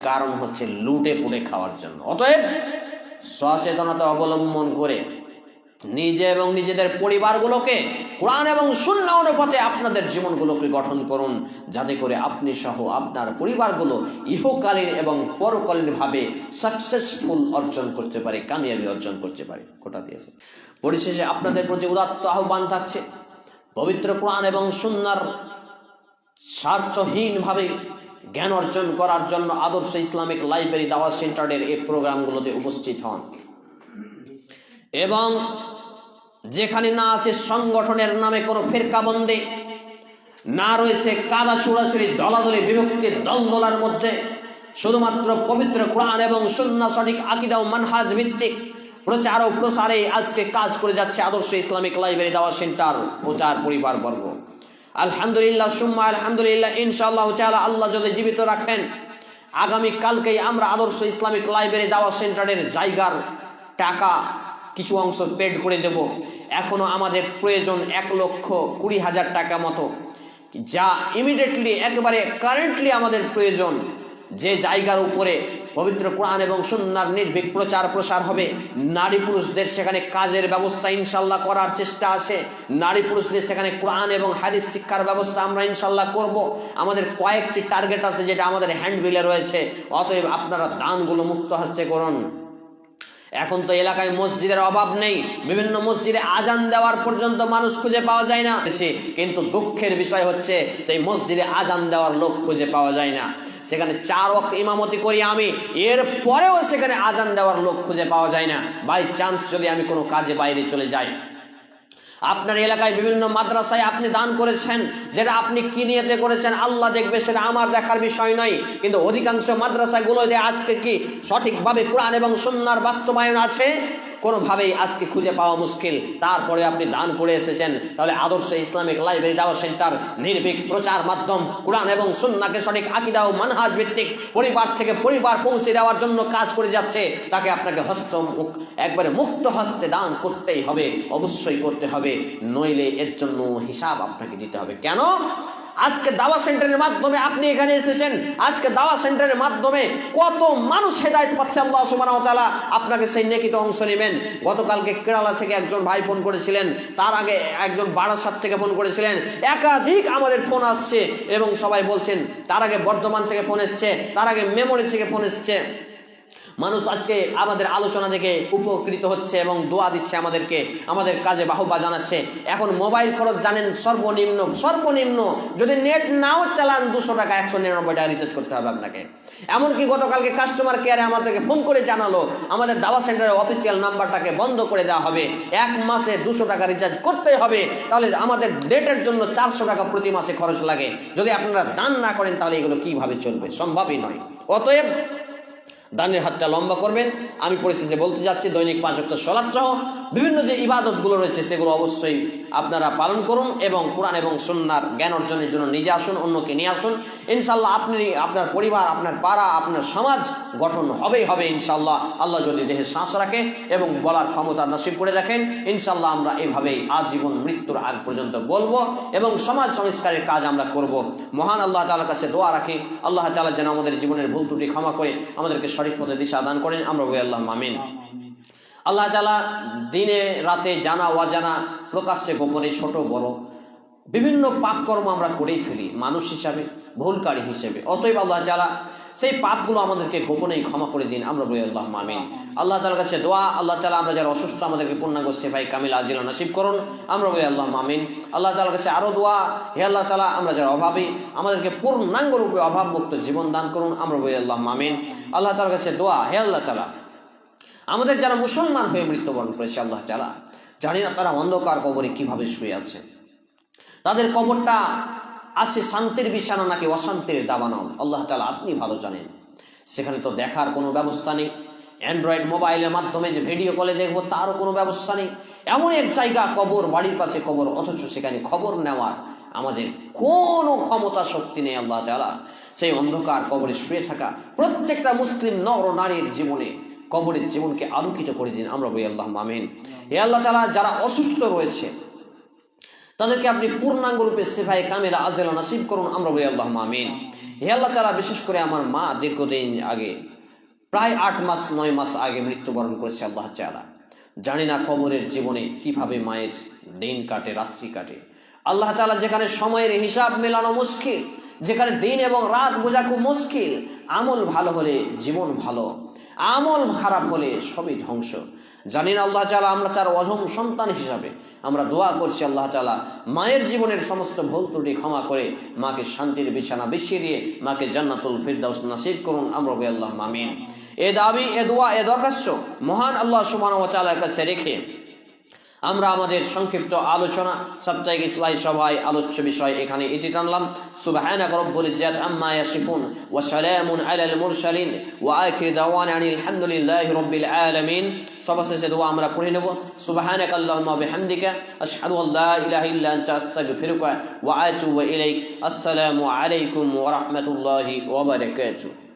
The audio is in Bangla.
কারণ হচ্ছে লুটে পুটে খাওয়ার জন্য। অতএব সচেতনতা অবলম্বন করে নিজে এবং নিজেদের পরিবারগুলোকে কোরআন এবং শূন্য অনুপাতে আপনাদের জীবনগুলোকে গঠন করুন, যাতে করে আপনি সহ আপনার পরিবারগুলো ইহকালীন এবং পরকালীনভাবে সাকসেসফুল অর্জন করতে পারে, কামিয়াবি অর্জন করতে পারে। কোটা দিয়েছে। পরিশেষে আপনাদের প্রতি উদাত্ত আহ্বান থাকছে, পবিত্র কোরআন এবং সুন্নার স্বার্থহীনভাবে জ্ঞান অর্জন করার জন্য আদর্শ ইসলামিক লাইব্রেরি দাওয়া সেন্টারের এই প্রোগ্রামগুলোতে উপস্থিত হন। এবং যেখানে না আছে সংগঠনের নামে কোনো ফেরকাবন্দি না রয়েছে কাদা ছুড়াছুড়ি দলাদলি বিভক্তির দলদলার মধ্যে, শুধুমাত্র পবিত্র কোরআন এবং সুন্না সঠিক আকিদা ও মানহাজ ভিত্তিক প্রচার ও প্রসারে আজকে কাজ করে যাচ্ছে আদর্শ ইসলামিক লাইব্রেরি দাওয়া সেন্টার ও তার পরিবারবর্গ। আলহামদুলিল্লাহ, সুম্মা আলহামদুলিল্লাহ, ইনশাআল্লাহ তাআলা আল্লাহ যদি জীবিত রাখেন, আগামী কালকেই আমরা আদর্শ ইসলামিক লাইব্রেরি দাওয়া সেন্টারের জায়গার টাকা কিছু অংশ পেড করে দেব। এখনও আমাদের প্রয়োজন এক লক্ষ কুড়ি হাজার টাকা মতো। যা ইমিডিয়েটলি একেবারে কারেন্টলি আমাদের প্রয়োজন। যে জায়গার উপরে পবিত্র কোরআন এবং সুন্নার নির্ভীক প্রচার প্রসার হবে। নারী পুরুষদের সেখানে কাজের ব্যবস্থা ইনশাল্লাহ করার চেষ্টা আছে। নারী পুরুষদের সেখানে কোরআন এবং হাদিস শিক্ষার ব্যবস্থা আমরা ইনশাল্লাহ করব। আমাদের কয়েকটি টার্গেট আছে যেটা আমাদের হ্যান্ডবিলে রয়েছে। অতএব আপনারা দানগুলো মুক্ত হাস্তে করুন। এখন তো এলাকায় মসজিদের অভাব নেই। বিভিন্ন মসজিদে আজান দেওয়ার পর্যন্ত মানুষ খুঁজে পাওয়া যায় না সে কিন্তু দুঃখের বিষয় হচ্ছে, সেই মসজিদে আজান দেওয়ার লোক খুঁজে পাওয়া যায় না। সেখানে চার ওয়াক্ত ইমামতি করি আমি। এর পরেও সেখানে আজান দেওয়ার লোক খুঁজে পাওয়া যায় না। বাই চান্স যদি আমি কোনো কাজে বাইরে চলে যাই। আপনার এলাকায় বিভিন্ন মাদ্রাসায় আপনি দান করেছেন, যেটা আপনি কি নিয়েতে করেছেন, আল্লাহ দেখবে, সেটা আমার দেখার বিষয় নয়। কিন্তু অধিকাংশ মাদ্রাসাগুলো মাদ্রাসাগুলোতে আজকে কি সঠিকভাবে কোরআন এবং সন্ন্যার বাস্তবায়ন আছে? কোনোভাবেই আজকে খুঁজে পাওয়া মুশকিল। তারপরে আপনি দান করে এসেছেন। তাহলে আদর্শ ইসলামিক লাইব্রেরি দাওয়া সেন্টার, নির্ভীক প্রচার মাধ্যম, কোরআন এবং সুন্নাকে সঠিক আকিদা ও মানহাজ ভিত্তিক পরিবার থেকে পরিবার পৌঁছে দেওয়ার জন্য কাজ করে যাচ্ছে, তাকে আপনাকে হস্ত একবারে মুক্ত হস্তে দান করতেই হবে, অবশ্যই করতে হবে। নইলে এর জন্য হিসাব আপনাকে দিতে হবে। কেন? আজকে দাওয়া সেন্টারের মাধ্যমে আপনি এখানে এসেছেন। আজকে দাওয়া সেন্টারের মাধ্যমে কত মানুষ হেদায়ত পাচ্ছে আল্লাহ ওয়া আপনাকে সেই নেকিতে অংশ নেবেন। গতকালকে কেরালা থেকে একজন ভাই ফোন করেছিলেন। তার আগে একজন বারাসাত থেকে ফোন করেছিলেন। একাধিক আমাদের ফোন আসছে এবং সবাই বলছেন, তার আগে বর্ধমান থেকে ফোন এসছে, তার আগে মেমোরি থেকে ফোন এসছে। মানুষ আজকে আমাদের আলোচনা দেখে উপকৃত হচ্ছে এবং দোয়া দিচ্ছে আমাদেরকে, আমাদের কাজে বাহবা জানাচ্ছে। এখন মোবাইল খরচ জানেন সর্বনিম্ন সর্বনিম্ন যদি নেট নাও চালান দুশো টাকা, একশো নিরানব্বই টাকা রিচার্জ করতে হবে আপনাকে। এমনকি গতকালকে কাস্টমার কেয়ারে আমাদেরকে ফোন করে জানালো, আমাদের দাওয়া সেন্টারের অফিসিয়াল নাম্বারটাকে বন্ধ করে দেওয়া হবে। এক মাসে দুশো টাকা রিচার্জ করতে হবে, তাহলে আমাদের ডেটের জন্য চারশো টাকা প্রতি মাসে খরচ লাগে। যদি আপনারা দান না করেন, তাহলে এগুলো কীভাবে চলবে? সম্ভবই নয়। অতএব দানের হাতটা লম্বা করবেন। আমি পরিশেষে বলতে যাচ্ছি, দৈনিক পাঁচ অক্ট সলাৎ সহ। বিভিন্ন যে ইবাদতগুলো রয়েছে, সেগুলো অবশ্যই আপনারা পালন করুন এবং কোরআন এবং সন্ন্যার জ্ঞান অর্জনের জন্য নিজে আসুন, অন্যকে নিয়ে আসুন। ইনশাল্লাহ আপনি, আপনার পরিবার, আপনার পাড়া, আপনার সমাজ গঠন হবেই হবে ইনশাল্লাহ আল্লাহ যদি দেহে শ্বাস রাখে এবং বলার ক্ষমতা নসিব করে রাখেন ইনশাল্লাহ আমরা এভাবেই আজীবন মৃত্যুর আগ পর্যন্ত বলব এবং সমাজ সংস্কারের কাজ আমরা করব। মহান আল্লাহ তালার কাছে দোয়া রাখি। আল্লাহ তালা যেন আমাদের জীবনের ভুল ত্রুটি ক্ষমা করে আমাদেরকে সঠিক দিশা দান করেন, আমরা বই আল্লাহ মামিন আল্লাহ তালা দিনে, রাতে জানা, অজানা প্রকাশ্যে গোপনে ছোট, বড় বিভিন্ন পাপকর্ম আমরা করেই ফেলি, মানুষ হিসাবে, ভুলকারী হিসেবে। অতএব আল্লাহ তালা সেই পাপগুলো আমাদেরকে গোপনেই ক্ষমা করে দিন, আমরা বলি আল্লাহ মামিন আল্লাহ তালার কাছে দোয়া, আল্লাহ তালা আমরা যারা অসুস্থ, আমাদেরকে পূর্ণাঙ্গ সেফাই কামিল, আজিল নসিব করুন, আমরা বলি আল্লাহ মামিন আল্লাহ তালার কাছে আরও দোয়া, হে আল্লাহ তালা আমরা যারা অভাবী, আমাদেরকে পূর্ণাঙ্গ রূপে অভাবমুক্ত জীবন দান করুন, আমরা বলি আল্লাহ মামিন আল্লাহ তালার কাছে দোয়া, হে আল্লাহ তালা আমাদের যারা মুসলমান হয়ে মৃত্যুবরণ করেছে আল্লাহ তালা জানি না তারা অন্ধকার কবরে কীভাবে শুয়ে আছে। তাদের কবরটা আছে শান্তির বিছানা নাকি অশান্তির দাবানল? আল্লাহ তালা আপনি ভালো জানেন। সেখানে তো দেখার কোনো ব্যবস্থা নেই। অ্যান্ড্রয়েড মোবাইলের মাধ্যমে যে ভিডিও কলে দেখব, তারও কোনো ব্যবস্থা নেই। এমন এক জায়গা, কবর, বাড়ির পাশে কবর, অথচ সেখানে খবর নেওয়ার আমাদের কোনো ক্ষমতা শক্তি নেই আল্লাহ তালা সেই অন্ধকার কবরে শুয়ে থাকা প্রত্যেকটা মুসলিম নর নারীর জীবনে কবরের জীবনকে আলোকিত করে দিন। আমরা বই আল্লাহ মামিন এ আল্লাহ তালা যারা অসুস্থ রয়েছে তাদেরকে আপনি পূর্ণাঙ্গ রূপে সেফাই কামেলা আজেলা নাসিব করুন, আমরা বলি আল্লাহ মামিন হে আল্লাহ তারা বিশেষ করে আমার মা দীর্ঘদিন আগে, প্রায় আট মাস, নয় মাস আগে মৃত্যুবরণ করেছে আল্লাহ চালা জানি না কবরের জীবনে কীভাবে মায়ের দিন কাটে, রাত্রি কাটে। আল্লাহ তালা যেখানে সময়ের হিসাব মেলানো মুশকিল যেখানে দিন এবং রাত বোঝা খুব মুশকিল। আমল ভালো হলে জীবন ভালো। আমল খারাপ হলে সবই ধ্বংস। জানি না আল্লাহ তালা আমরা তার অজম সন্তান হিসাবে আমরা দোয়া করছি আল্লাহ তালা মায়ের জীবনের সমস্ত ভুল ত্রুটি ক্ষমা করে মাকে শান্তির বিছানা বিছিয়ে দিয়ে মাকে জান্নাতুল ফিরদাউস নাসিব করুন। আমরা আল্লাহ মামিন এ দাবি, এ দোয়া, এ দরখাস্ত মহান আল্লাহ সুবাহ তালার কাছে রেখে আমরা আমাদের সংক্ষিপ্ত আলোচনা, সাপ্তাহিক ইসলাই সভায় আলোচ্য বিষয় এখানে এটি টানলাম। সুবহানাক ওয়া সবশেষে দোয়া আমরা পড়ে নেব। সুবহানাক আল্লাহুম্মা বিহামদিকা, আশহাদু আল্লা ইলাহা ইল্লা আনতা, আস্তাগফিরুকা ওয়া আতুবু ইলাইক। আসসালামু আলাইকুম ওয়া রাহমাতুল্লাহি ওয়া বারাকাতুহু।